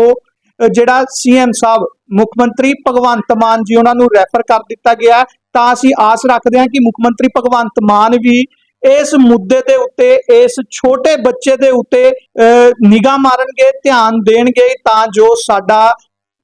ਅ, ਜਿਹੜਾ ਸੀਐਮ ਸਾਹਿਬ ਮੁੱਖ ਮੰਤਰੀ ਭਗਵੰਤ ਮਾਨ ਜੀ ਉਹਨਾਂ ਨੂੰ ਰੈਫਰ ਕਰ ਦਿੱਤਾ ਗਿਆ ਤਾਂ ਅਸੀਂ ਆਸ ਰੱਖਦੇ ਹਾਂ ਕਿ ਮੁੱਖ ਮੰਤਰੀ ਭਗਵੰਤ ਮਾਨ ਵੀ ਇਸ ਮੁੱਦੇ ਦੇ ਉੱਤੇ ਇਸ ਛੋਟੇ ਬੱਚੇ ਦੇ ਉੱਤੇ ਨਿਗਾਹ ਮਾਰਨਗੇ ਧਿਆਨ ਦੇਣਗੇ ਤਾਂ ਜੋ ਸਾਡਾ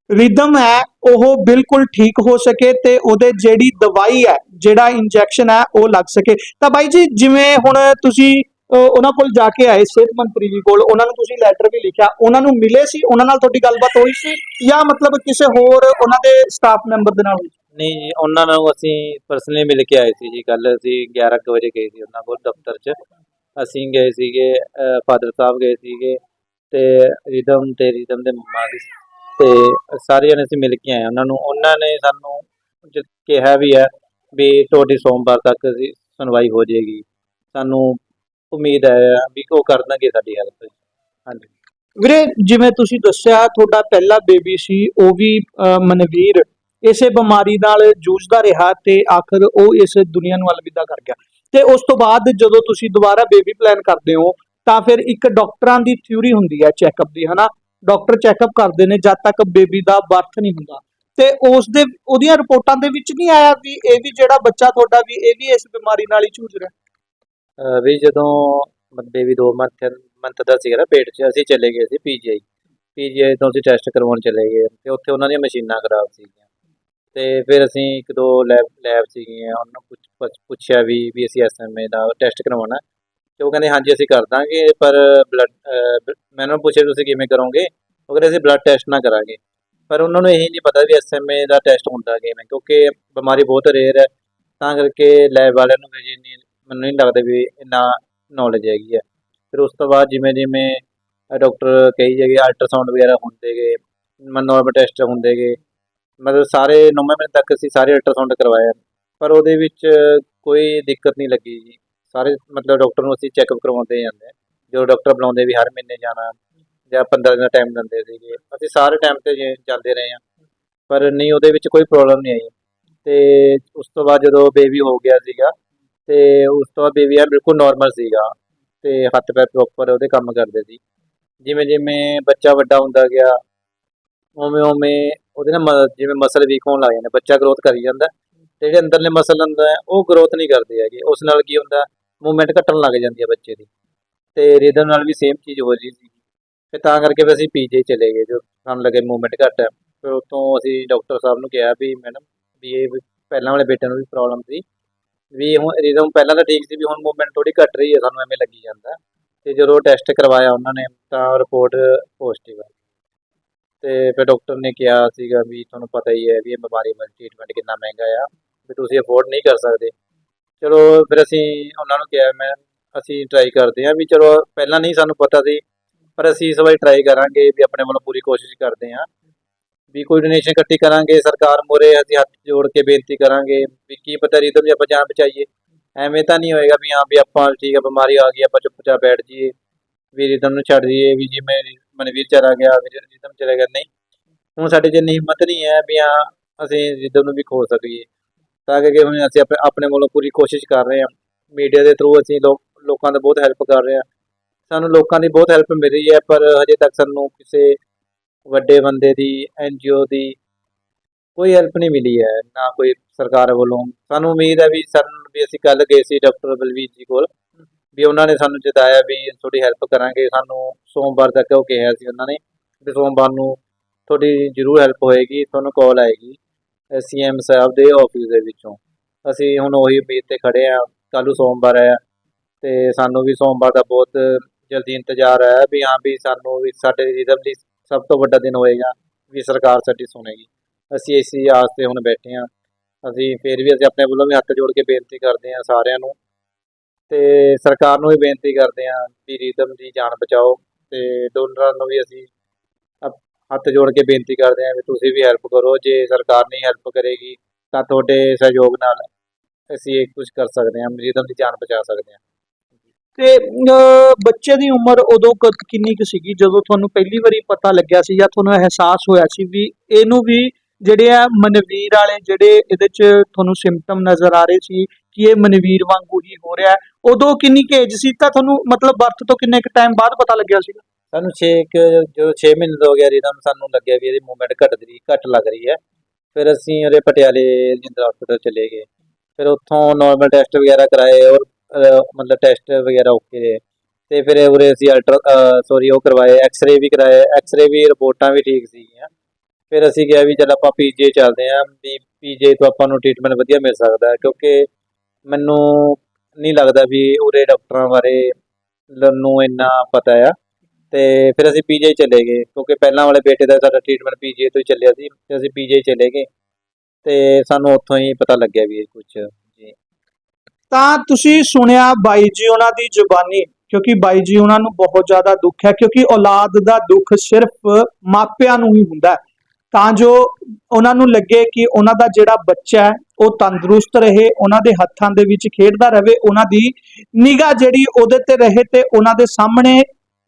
ਰਿਦਮ ਹੈ ਉਹ ਬਿਲਕੁਲ ਠੀਕ ਹੋ ਸਕੇ ਤੇ ਉਹਦੇ ਜਿਹੜੀ ਦਵਾਈ ਹੈ ਜਿਹੜਾ ਇੰਜੈਕਸ਼ਨ ਹੈ ਉਹ ਲੱਗ ਸਕੇ। ਤਾਂ ਬਾਈ ਜੀ ਜਿਵੇਂ ਹੁਣ ਤੁਸੀਂ ਉਹਨਾਂ ਕੋਲ ਜਾ ਕੇ ਆਏ ਸਿਹਤ ਮੰਤਰੀ ਜੀ ਕੋਲ, ਉਹਨਾਂ ਨੂੰ ਤੁਸੀਂ ਲੈਟਰ ਵੀ ਲਿਖਿਆ, ਉਹਨਾਂ ਨੂੰ ਮਿਲੇ ਸੀ, ਉਹਨਾਂ ਨਾਲ ਤੁਹਾਡੀ ਗੱਲਬਾਤ ਹੋਈ ਸੀ ਜਾਂ ਮਤਲਬ ਕਿਸੇ ਹੋਰ ਉਹਨਾਂ ਦੇ ਸਟਾਫ ਮੈਂਬਰ ਦੇ ਨਾਲ ਹੋਈ ਨਹੀਂ ਜੀ, ਉਹਨਾਂ ਨੂੰ ਅਸੀਂ ਪਰਸਨਲੀ ਮਿਲ ਕੇ ਆਏ ਸੀ ਜੀ ਕੱਲ ਅਸੀਂ 11 ਵਜੇ ਗਏ ਸੀ ਉਹਨਾਂ ਕੋਲ ਦਫ਼ਤਰ 'ਚ। ਅਸੀਂ ਗਏ ਸੀਗੇ ਫਾਦਰ ਸਾਹਿਬ ਗਏ ਸੀਗੇ ਤੇ ਰਿਦਮ ਤੇ ਰਿਦਮ ਦੇ ਮੰਮਾ ਵੀ ਤੇ ਸਾਰੇ ਜਣੇ ਅਸੀਂ ਮਿਲ ਕੇ ਆਏ ਉਹਨਾਂ ਨੂੰ। ਉਹਨਾਂ ਨੇ ਸਾਨੂੰ ਕਿਹਾ ਵੀ ਹੈ ਵੀ ਤੁਹਾਡੀ ਸੋਮਵਾਰ ਤੱਕ ਸੁਣਵਾਈ ਹੋ ਜਾਏਗੀ। ਸਾਨੂੰ ਉਮੀਦ ਹੈ ਵੀ ਉਹ ਕਰ ਦੇਣਗੇ ਸਾਡੀ ਹੈਲਪ ਹਾਂਜੀ। ਵੀਰੇ, ਜਿਵੇਂ ਤੁਸੀਂ ਦੱਸਿਆ, ਤੁਹਾਡਾ ਪਹਿਲਾ ਬੇਬੀ ਸੀ, ਉਹ ਵੀ ਮਨਵੀਰ। ਇਸੇ ਬਿਮਾਰੀ ਨਾਲ ਜੂਝਦਾ ਰਿਹਾ ਤੇ ਆਖਰ ਉਹ ਇਸ ਦੁਨੀਆ ਨੂੰ ਅਲਵਿਦਾ ਕਰ ਗਿਆ। ਤੇ ਉਸ ਤੋਂ ਬਾਅਦ ਜਦੋਂ ਤੁਸੀਂ ਦੁਬਾਰਾ ਬੇਬੀ ਪਲਾਨ ਕਰਦੇ ਹੋ, ਤਾਂ ਫਿਰ ਇੱਕ ਡਾਕਟਰਾਂ ਦੀ ਥਿਊਰੀ ਹੁੰਦੀ ਹੈ ਚੈੱਕਅਪ ਦੀ, ਹਨਾ? ਡਾਕਟਰ ਚੈੱਕਅਪ ਕਰਦੇ ਨੇ, ਜਦ ਤੱਕ ਬੇਬੀ ਦਾ ਬਰਥ ਨਹੀਂ ਹੁੰਦਾ। ਤੇ ਉਸ ਦੇ, ਉਹਦੀਆਂ ਰਿਪੋਰਟਾਂ ਦੇ ਵਿੱਚ ਨਹੀਂ ਆਇਆ ਵੀ ਇਹ ਵੀ ਜਿਹੜਾ ਬੱਚਾ ਤੁਹਾਡਾ ਵੀ, ਇਹ ਵੀ ਇਸ ਬਿਮਾਰੀ ਨਾਲ ਹੀ ਜੂਝ ਰਿਹਾ? ਵੀ ਜਦੋਂ ਬੰਦੇ ਵੀ ਦੋ ਮੰਥ ਮੰਥ ਦਾ ਸੀਗਾ ਨਾ ਪੇਟ 'ਚ, ਅਸੀਂ ਚਲੇ ਗਏ ਸੀ ਪੀਜੀਆਈ ਪੀਜੀਆਈ ਤੋਂ ਅਸੀਂ ਟੈਸਟ ਕਰਵਾਉਣ ਚਲੇ ਗਏ ਤੇ ਉੱਥੇ ਉਹਨਾਂ ਦੀਆਂ ਮਸ਼ੀਨਾਂ ਖਰਾਬ ਸੀਗੀਆਂ। ਤੇ ਫਿਰ ਅਸੀਂ ਇੱਕ ਦੋ ਲੈਬ ਲੈਬ ਸੀਗੀਆਂ, ਉਹਨਾਂ ਨੂੰ ਪੁੱਛਿਆ ਵੀ ਵੀ ਅਸੀਂ ਐਸਐਮਏ ਦਾ ਟੈਸਟ ਕਰਵਾਉਣਾ। ਤੇ ਉਹ ਕਹਿੰਦੇ, ਹਾਂਜੀ, ਅਸੀਂ ਕਰ ਦਾਂਗੇ, ਪਰ ਬਲੱਡ ਮੈਂ ਉਹਨਾਂ ਨੂੰ ਪੁੱਛਿਆ, ਤੁਸੀਂ ਕਿਵੇਂ ਕਰੋਗੇ? ਉਹ ਕਹਿੰਦੇ, ਅਸੀਂ ਬਲੱਡ ਟੈਸਟ ਨਾ ਕਰਾਂਗੇ। ਪਰ ਉਹਨਾਂ ਨੂੰ ਇਹ ਨਹੀਂ ਪਤਾ ਵੀ ਐਸਐਮਏ ਦਾ ਟੈਸਟ ਹੁੰਦਾ ਕਿਵੇਂ, ਕਿਉਂਕਿ ਬਿਮਾਰੀ ਬਹੁਤ ਰੇਅਰ ਹੈ। ਤਾਂ ਕਰਕੇ ਲੈਬ ਵਾਲਿਆਂ ਨੂੰ ਹਜੇ ਨਹੀਂ ਮੈਨੂੰ ਨਹੀਂ ਲੱਗਦਾ ਵੀ ਇੰਨਾ ਨੌਲੇਜ ਹੈਗੀ ਹੈ ਫਿਰ ਉਸ ਤੋਂ ਬਾਅਦ ਜਿਵੇਂ ਜਿਵੇਂ ਡਾਕਟਰ ਕਹੀ ਜਾਗੇ ਅਲਟਰਾਸਾਊਂਡ ਵਗੈਰਾ ਹੁੰਦੇ ਗਏ ਨੋਰਮਲ ਟੈਸਟ ਹੁੰਦੇ ਗਏ, ਮਤਲਬ ਸਾਰੇ ਨੌਵੇਂ ਮਹੀਨੇ ਤੱਕ ਅਸੀਂ ਸਾਰੇ ਅਲਟਰਾਸਾਊਂਡ ਕਰਵਾਏ ਪਰ ਉਹਦੇ ਵਿੱਚ ਕੋਈ ਦਿੱਕਤ ਨਹੀਂ ਲੱਗੀ ਜੀ। ਸਾਰੇ ਮਤਲਬ ਡਾਕਟਰ ਨੂੰ ਅਸੀਂ ਚੈੱਕਅਪ ਕਰਵਾਉਂਦੇ ਜਾਂਦੇ ਹਾਂ। ਜਦੋਂ ਡਾਕਟਰ ਬੁਲਾਉਂਦੇ ਵੀ ਹਰ ਮਹੀਨੇ ਜਾਣਾ ਜਾਂ 15 ਦਿਨ ਦਾ ਟਾਈਮ ਦਿੰਦੇ ਸੀਗੇ। ਅਸੀਂ ਸਾਰੇ ਟਾਈਮ ਤੇ ਜੇ ਜਾਂਦੇ ਰਹੇ ਹਾਂ। ਪਰ ਨਹੀਂ, ਉਹਦੇ ਵਿੱਚ ਕੋਈ ਪ੍ਰੋਬਲਮ ਨਹੀਂ ਆਈ। ਤੇ ਉਸ ਤੋਂ ਬਾਅਦ ਜਦੋਂ ਬੇਬੀ ਹੋ ਗਿਆ ਸੀਗਾ ਤੇ ਉਸ ਤੋਂ ਬਾਅਦ ਬੇਬੀ ਆ ਬਿਲਕੁਲ ਨਾਰਮਲ ਸੀਗਾ ਤੇ ਹੱਥ ਪੈਰ ਪ੍ਰੋਪਰ ਉਹਦੇ ਕੰਮ ਕਰਦੇ ਸੀ। ਜਿਵੇਂ ਜਿਵੇਂ ਬੱਚਾ ਵੱਡਾ ਹੁੰਦਾ ਗਿਆ, ਉਵੇਂ ਉਵੇਂ ਉਹਦੇ ਨਾਲ ਮ- ਜਿਵੇਂ ਮਸਲ ਵੀਕ ਹੋਣ ਲੱਗ ਜਾਂਦੇ, ਬੱਚਾ ਗਰੋਥ ਕਰੀ ਜਾਂਦਾ। ਤੇ ਜਿਹੜੇ ਅੰਦਰਲੇ ਮਸਲ ਹੁੰਦਾ, ਉਹ ਗਰੋਥ ਨਹੀਂ ਕਰਦੇ ਹੈਗੇ। ਉਸ ਨਾਲ ਕੀ ਹੁੰਦਾ ਮੂਵਮੈਂਟ ਘਟਣ ਲੱਗ ਜਾਂਦੀ ਹੈ ਬੱਚੇ ਦੀ। ਤੇ ਰਿਦਮ ਨਾਲ ਵੀ ਸੇਮ ਚੀਜ਼ ਹੋ ਰਹੀ ਸੀ। ਫਿਰ ਤਾਂ ਕਰਕੇ ਫਿਰ ਅਸੀਂ ਪੀਜੀ ਚਲੇ ਗਏ, ਜੋ ਸਾਨੂੰ ਲੱਗੇ ਮੂਵਮੈਂਟ ਘੱਟ ਹੈ। ਫਿਰ ਉਤੋਂ ਅਸੀਂ ਡਾਕਟਰ ਸਾਹਿਬ ਨੂੰ ਕਿਹਾ ਵੀ ਮੈਡਮ ਵੀ ਇਹ ਵੀ ਪਹਿਲਾਂ ਵਾਲੇ ਬੇਟੇ ਨੂੰ ਵੀ ਪ੍ਰੋਬਲਮ ਸੀ। ਵੀ ਹੁਣ ਰਿਦਮ ਪਹਿਲਾਂ ਤਾਂ ਠੀਕ ਸੀ ਵੀ ਹੁਣ ਮੂਵਮੈਂਟ ਥੋੜੀ ਘੱਟ ਰਹੀ ਹੈ, ਸਾਨੂੰ ਐਵੇਂ ਲੱਗੀ ਜਾਂਦਾ। ਤੇ ਜਦੋਂ ਟੈਸਟ ਕਰਵਾਇਆ ਉਹਨਾਂ ਨੇ, ਤਾਂ ਰਿਪੋਰਟ ਪੋਜ਼ਿਟਿਵ ਹੈ ਤੇ ਫਿਰ ਡਾਕਟਰ ਨੇ ਕਿਹਾ ਸੀਗਾ ਵੀ ਤੁਹਾਨੂੰ ਪਤਾ ਹੀ ਹੈ ਵੀ ਇਹ ਬਿਮਾਰੀ ਦਾ ਟ੍ਰੀਟਮੈਂਟ ਕਿੰਨਾ ਮਹਿੰਗਾ ਆ, ਵੀ ਤੁਸੀਂ ਅਫੋਰਡ ਨਹੀਂ ਕਰ ਸਕਦੇ। ਚਲੋ ਫਿਰ ਅਸੀਂ ਉਹਨਾਂ ਨੂੰ ਕਿਹਾ, ਮੈਂ ਅਸੀਂ ਟਰਾਈ ਕਰਦੇ ਹਾਂ ਵੀ ਚਲੋ ਪਹਿਲਾਂ ਨਹੀਂ ਸਾਨੂੰ ਪਤਾ ਸੀ, ਪਰ ਅਸੀਂ ਇਸ ਵਾਰੀ ਟਰਾਈ ਕਰਾਂਗੇ ਵੀ ਆਪਣੇ ਵੱਲੋਂ ਪੂਰੀ ਕੋਸ਼ਿਸ਼ ਕਰਦੇ ਹਾਂ। ਵੀ ਕੋਈ ਡੋਨੇਸ਼ਨ ਇਕੱਠੀ ਕਰਾਂਗੇ, ਸਰਕਾਰ ਮੋਰੇ ਅਸੀਂ ਹੱਥ ਜੋੜ ਕੇ ਬੇਨਤੀ ਕਰਾਂਗੇ ਵੀ ਕੀ ਪਤਾ ਰੀਤਮ ਜੇ ਆਪਾਂ ਜਾਨ ਬਚਾਈਏ। ਐਵੇਂ ਤਾਂ ਨਹੀਂ ਹੋਏਗਾ ਵੀ ਹਾਂ ਵੀ ਆਪਾਂ ਠੀਕ ਹੈ ਬਿਮਾਰੀ ਆ ਗਈ, ਆਪਾਂ ਚੁੱਪਚਾਪ ਬੈਠ ਜਾਈਏ, ਵੀ ਰਿਦਮ ਨੂੰ ਛੱਡ ਦਈਏ ਵੀ ਜਿਵੇਂ ਮਨਵੀਰ ਚਲਾ ਗਿਆ, ਵੀ ਰਿਦਮ ਚਲਾ ਗਿਆ। ਨਹੀਂ, ਹੁਣ ਸਾਡੇ 'ਚ ਇੰਨੀ ਹਿੰਮਤ ਨਹੀਂ ਹੈ ਵੀ ਹਾਂ ਅਸੀਂ ਰਿਦਮ ਨੂੰ ਵੀ ਖੋ ਸਕੀਏ। ਤਾਂ ਕਰਕੇ ਹੁਣ ਅਸੀਂ ਆਪਣੇ ਆਪਣੇ ਵੱਲੋਂ ਪੂਰੀ ਕੋਸ਼ਿਸ਼ ਕਰ ਰਹੇ ਹਾਂ। ਮੀਡੀਆ ਦੇ ਥਰੂ ਅਸੀਂ ਲੋਕਾਂ ਦਾ ਬਹੁਤ ਹੈਲਪ ਕਰ ਰਹੇ ਹਾਂ। ਸਾਨੂੰ ਲੋਕਾਂ ਦੀ ਬਹੁਤ ਹੈਲਪ ਮਿਲ ਰਹੀ ਹੈ, ਪਰ ਹਜੇ ਤੱਕ ਸਾਨੂੰ ਕਿਸੇ ਵੱਡੇ ਬੰਦੇ ਦੀ ਐਨਜੀਓ ਦੀ ਕੋਈ ਹੈਲਪ ਨਹੀਂ ਮਿਲੀ ਹੈ, ਨਾ ਕੋਈ ਸਰਕਾਰ ਵੱਲੋਂ। ਸਾਨੂੰ ਉਮੀਦ ਹੈ ਵੀ ਸਾਨੂੰ ਵੀ ਅਸੀਂ ਕੱਲ ਗਏ ਸੀ ਡਾਕਟਰ ਬਲਵੀਰ ਜੀ ਕੋਲ, ਵੀ ਉਹਨਾਂ ਨੇ ਸਾਨੂੰ ਜਤਾਇਆ ਵੀ ਥੋੜੀ ਹੈਲਪ ਕਰਾਂਗੇ। ਸਾਨੂੰ ਸੋਮਵਾਰ ਤੱਕ ਉਹ ਕਿਹਾ ਸੀ ਉਹਨਾਂ ਨੇ ਵੀ ਸੋਮਵਾਰ ਨੂੰ ਤੁਹਾਡੀ ਜ਼ਰੂਰ ਹੈਲਪ ਹੋਏਗੀ, ਤੁਹਾਨੂੰ ਕਾਲ ਆਏਗੀ ਸੀਐਮ ਸਾਹਿਬ ਦੇ ਆਫਿਸ ਦੇ ਵਿੱਚੋਂ। ਅਸੀਂ ਹੁਣ ਉਹੀ ਉਮੀਦ ਤੇ ਖੜੇ ਆ ਕੱਲ੍ਹ ਨੂੰ ਸੋਮਵਾਰ ਹੈ ਤੇ ਸਾਨੂੰ ਵੀ ਸੋਮਵਾਰ ਦਾ ਬਹੁਤ ਜਲਦੀ ਇੰਤਜ਼ਾਰ ਹੈ ਵੀ ਹਾਂ ਵੀ ਸਾਨੂੰ ਵੀ ਸਾਡੇ ਰਿਦਮ ਲਈ ਸਭ ਤੋਂ ਵੱਡਾ ਦਿਨ ਹੋਏਗਾ ਵੀ ਸਰਕਾਰ ਸਾਡੀ ਸੁਣੇਗੀ। ਅਸੀਂ ਇਸੀ ਆਸ ਤੇ ਹੁਣ ਬੈਠੇ ਹਾਂ। ਅਸੀਂ ਫਿਰ ਵੀ ਅਸੀਂ ਆਪਣੇ ਵੱਲੋਂ ਵੀ ਹੱਥ ਜੋੜ ਕੇ ਬੇਨਤੀ ਕਰਦੇ ਹਾਂ ਸਾਰਿਆਂ ਨੂੰ। ਤੇ ਸਰਕਾਰ ਨੂੰ ਵੀ ਬੇਨਤੀ ਕਰਦੇ ਹਾਂ ਵੀ ਰਿਦਮ ਦੀ ਜਾਨ ਬਚਾਓ ਤੇ ਡੋਨਰਾਂ ਨੂੰ ਵੀ ਅਸੀਂ ਹੱਥ ਜੋੜ ਕੇ ਬੇਨਤੀ ਕਰਦੇ ਹਾਂ ਵੀ ਤੁਸੀਂ ਵੀ ਹੈਲਪ ਕਰੋ। ਜੇ ਸਰਕਾਰ ਨਹੀਂ ਹੈਲਪ ਕਰੇਗੀ ਤਾਂ ਤੁਹਾਡੇ ਸਹਿਯੋਗ ਨਾਲ ਅਸੀਂ ਇਹ ਕੁਝ ਕਰ ਸਕਦੇ ਹਾਂ ਰਿਦਮ ਦੀ ਜਾਨ ਬਚਾ ਸਕਦੇ ਹਾਂ। ਤੇ ਬੱਚੇ ਦੀ ਉਮਰ ਉਦੋਂ ਕ- ਕਿੰਨੀ ਕੁ ਸੀਗੀ? ਜਦੋਂ ਤੁਹਾਨੂੰ ਪਹਿਲੀ ਵਾਰੀ ਪਤਾ ਲੱਗਿਆ ਸੀ ਜਾਂ ਤੁਹਾਨੂੰ ਅਹਿਸਾਸ ਹੋਇਆ ਸੀ ਵੀ ਇਹਨੂੰ ਵੀ ਜਿਹੜੇ ਆ ਮਨਵੀਰ ਵਾਲੇ ਜਿਹੜੇ ਇਹਦੇ ਚ ਤੁਹਾਨੂੰ ਸਿੰਪਟਮ ਨਜ਼ਰ ਆ ਰਹੇ ਸੀ ਕਿ ਇਹ ਮਨਵੀਰ ਵਾਂਗੂ ਹੀ ਹੋ ਰਿਹਾ ਉਦੋਂ ਕਿੰਨੀ ਕੁ ਏਜ ਸੀ? ਤਾਂ ਤੁਹਾਨੂੰ ਮਤਲਬ ਬਰਥ ਤੋਂ ਕਿੰਨੇ ਕੁ ਟਾਈਮ ਬਾਅਦ ਪਤਾ ਲੱਗਿਆ ਸੀ ਸਾਨੂੰ 6 ਜੋ 6 ਮਹੀਨੇ ਦਾ ਹੋ ਗਿਆ ਰਿਦਮ ਸਾਨੂੰ ਲੱਗਿਆ ਵੀ ਇਹਦੀ ਮੂਵਮੈਂਟ ਘੱਟ ਰਹੀ, ਘੱਟ ਲੱਗ ਰਹੀ ਹੈ। ਫਿਰ ਅਸੀਂ ਉਹਦੇ ਪਟਿਆਲੇ ਰਜਿੰਦਰ ਹਸਪੀਟਲ ਚਲੇ ਗਏ। ਫਿਰ ਉੱਥੋਂ ਨਾਰਮਲ ਟੈਸਟ ਵਗੈਰਾ ਕਰਾਏ ਔਰ ਮਤਲਬ ਟੈਸਟ ਵਗੈਰਾ ਓਕੇ ਰਹੇ। ਤੇ ਫਿਰ ਉਰੇ ਅਸੀਂ ਅਲਟਰਾ ਸੌਰੀ ਉਹ ਕਰਵਾਏ ਐਕਸ-ਰੇ ਵੀ ਕਰਾਏ। ਐਕਸ-ਰੇ ਵੀ ਰਿਪੋਰਟਾਂ ਵੀ ਠੀਕ ਸੀਗੀਆਂ। ਫਿਰ ਅਸੀਂ ਕਿਹਾ ਵੀ ਚਲ ਆਪਾਂ ਪੀਜੀ ਚੱਲਦੇ ਆਂ ਵੀ ਪੀਜੀ ਤੋਂ ਆਪਾਂ ਨੂੰ ਟ੍ਰੀਟਮੈਂਟ ਵਧੀਆ ਮਿਲ ਸਕਦਾ ਹੈ। ਕਿਉਂਕਿ ਮੈਨੂੰ ਨਹੀਂ ਲੱਗਦਾ ਵੀ ਉਰੇ ਡਾਕਟਰਾਂ ਬਾਰੇ ਨੂੰ ਇੰਨਾ ਪਤਾ ਆ। ਤੇ ਫਿਰ ਅਸੀਂ ਪੀਜੀ ਚਲੇ ਗਏ। ਕਿਉਂਕਿ ਪਹਿਲਾਂ ਵਾਲੇ ਬੇਟੇ ਦਾ ਸਾਡਾ ਟ੍ਰੀਟਮੈਂਟ ਪੀਜੀ ਤੋਂ ਹੀ ਚੱਲਿਆ ਸੀ। ਤੇ ਅਸੀਂ ਪੀਜੀ ਚਲੇ ਗਏ। ਤੇ ਸਾਨੂੰ ਉੱਥੋਂ ਹੀ ਪਤਾ ਲੱਗਿਆ ਵੀ ਇਹ ਕੁਝ ਤਾਂ ਤੁਸੀਂ ਸੁਣਿਆ ਬਾਈ ਜੀ ਉਹਨਾਂ ਦੀ ਜ਼ੁਬਾਨੀ, ਕਿਉਂਕਿ ਬਾਈ ਜੀ ਉਹਨਾਂ ਨੂੰ ਬਹੁਤ ਜ਼ਿਆਦਾ ਦੁੱਖ ਹੈ, ਕਿਉਂਕਿ ਔਲਾਦ ਦਾ ਦੁੱਖ ਸਿਰਫ ਮਾਪਿਆਂ ਨੂੰ ਹੀ ਹੁੰਦਾ ਹੈ। ਤਾਂ ਜੋ ਉਹਨਾਂ ਨੂੰ ਲੱਗੇ ਕਿ ਉਹਨਾਂ ਦਾ ਜਿਹੜਾ ਬੱਚਾ ਹੈ, ਉਹ ਤੰਦਰੁਸਤ ਰਹੇ, ਉਹਨਾਂ ਦੇ ਹੱਥਾਂ ਦੇ ਵਿੱਚ ਖੇਡਦਾ ਰਹੇ, ਉਹਨਾਂ ਦੀ ਨਿਗਾਹ ਜਿਹੜੀ ਉਹਦੇ ਤੇ ਰਹੇ ਤੇ ਉਹਨਾਂ ਦੇ ਸਾਹਮਣੇ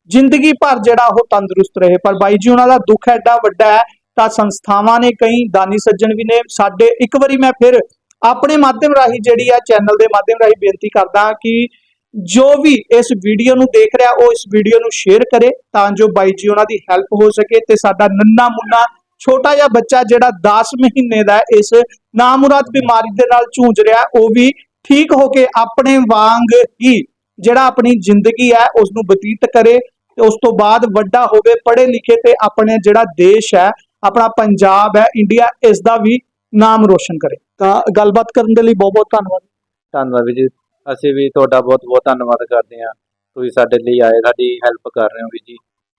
ਜ਼ਿੰਦਗੀ ਭਰ ਜਿਹੜਾ ਉਹ ਤੰਦਰੁਸਤ ਰਹੇ। ਪਰ ਬਾਈ ਜੀ ਉਹਨਾਂ ਦਾ ਦੁੱਖ ਐਡਾ ਵੱਡਾ ਹੈ, ਤਾਂ ਸੰਸਥਾਵਾਂ ਨੇ ਕਈ ਦਾਨੀ ਸੱਜਣ ਵੀ ਨੇ, ਸਾਡੇ ਇੱਕ ਵਾਰੀ ਮੈਂ ਫਿਰ ਆਪਣੇ ਮਾਧਿਅਮ ਰਾਹੀਂ ਜਿਹੜੀ ਆ ਚੈਨਲ ਦੇ ਮਾਧਿਅਮ ਰਾਹੀਂ ਬੇਨਤੀ ਕਰਦਾ ਕਿ ਜੋ ਵੀ ਇਸ ਵੀਡੀਓ ਨੂੰ ਦੇਖ ਰਿਹਾ, ਉਹ ਇਸ ਵੀਡੀਓ ਨੂੰ ਸ਼ੇਅਰ ਕਰੇ ਤਾਂ ਜੋ ਬਾਈ ਜੀ ਉਹਨਾਂ ਦੀ ਹੈਲਪ ਹੋ ਸਕੇ ਤੇ ਸਾਡਾ ਨੰਨਾ ਮੁੰਨਾ ਛੋਟਾ ਜਿਹਾ ਬੱਚਾ ਜਿਹੜਾ 10 ਮਹੀਨੇ ਦਾ ਇਸ ਨਾਮੁਰਾਦ ਬਿਮਾਰੀ ਦੇ ਨਾਲ ਝੂੰਝ ਰਿਹਾ, ਉਹ ਵੀ ਠੀਕ ਹੋ ਕੇ ਆਪਣੇ ਵਾਂਗ ਹੀ ਜਿਹੜਾ ਆਪਣੀ ਜ਼ਿੰਦਗੀ ਹੈ ਉਸ ਨੂੰ ਬਤੀਤ ਕਰੇ ਤੇ ਉਸ ਤੋਂ ਬਾਅਦ ਵੱਡਾ ਹੋਵੇ, ਪੜ੍ਹੇ ਲਿਖੇ ਤੇ ਆਪਣੇ ਜਿਹੜਾ ਦੇਸ਼ ਹੈ, ਆਪਣਾ ਪੰਜਾਬ ਹੈ ਇੰਡੀਆ ਇਸ ਦਾ ਵੀ ਨਾਮ ਰੋਸ਼ਨ ਕਰੇ। ਤਾਂ ਗੱਲਬਾਤ ਕਰਨ ਦੇ ਲਈ ਬਹੁਤ ਬਹੁਤ ਧੰਨਵਾਦ। ਧੰਨਵਾਦ ਵੀਰ ਜੀ। ਅਸੀਂ ਵੀ ਤੁਹਾਡਾ ਬਹੁਤ ਬਹੁਤ ਧੰਨਵਾਦ ਕਰਦੇ ਹਾਂ। ਤੁਸੀਂ ਸਾਡੇ ਲਈ ਆਏ, ਸਾਡੀ ਹੈਲਪ ਕਰ ਰਹੇ ਹੋ ਵੀਰ ਜੀ।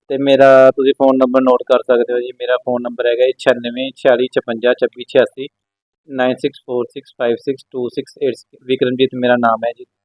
ਤੇ ਮੇਰਾ ਤੁਸੀਂ ਫੋਨ ਨੰਬਰ ਨੋਟ ਕਰ ਸਕਦੇ ਹੋ ਜੀ। ਮੇਰਾ ਫੋਨ ਨੰਬਰ ਹੈਗਾ 9646562686 9646562626 ਵਿਕਰਮਜੀਤ ਮੇਰਾ ਨਾਮ ਹੈ ਜੀ।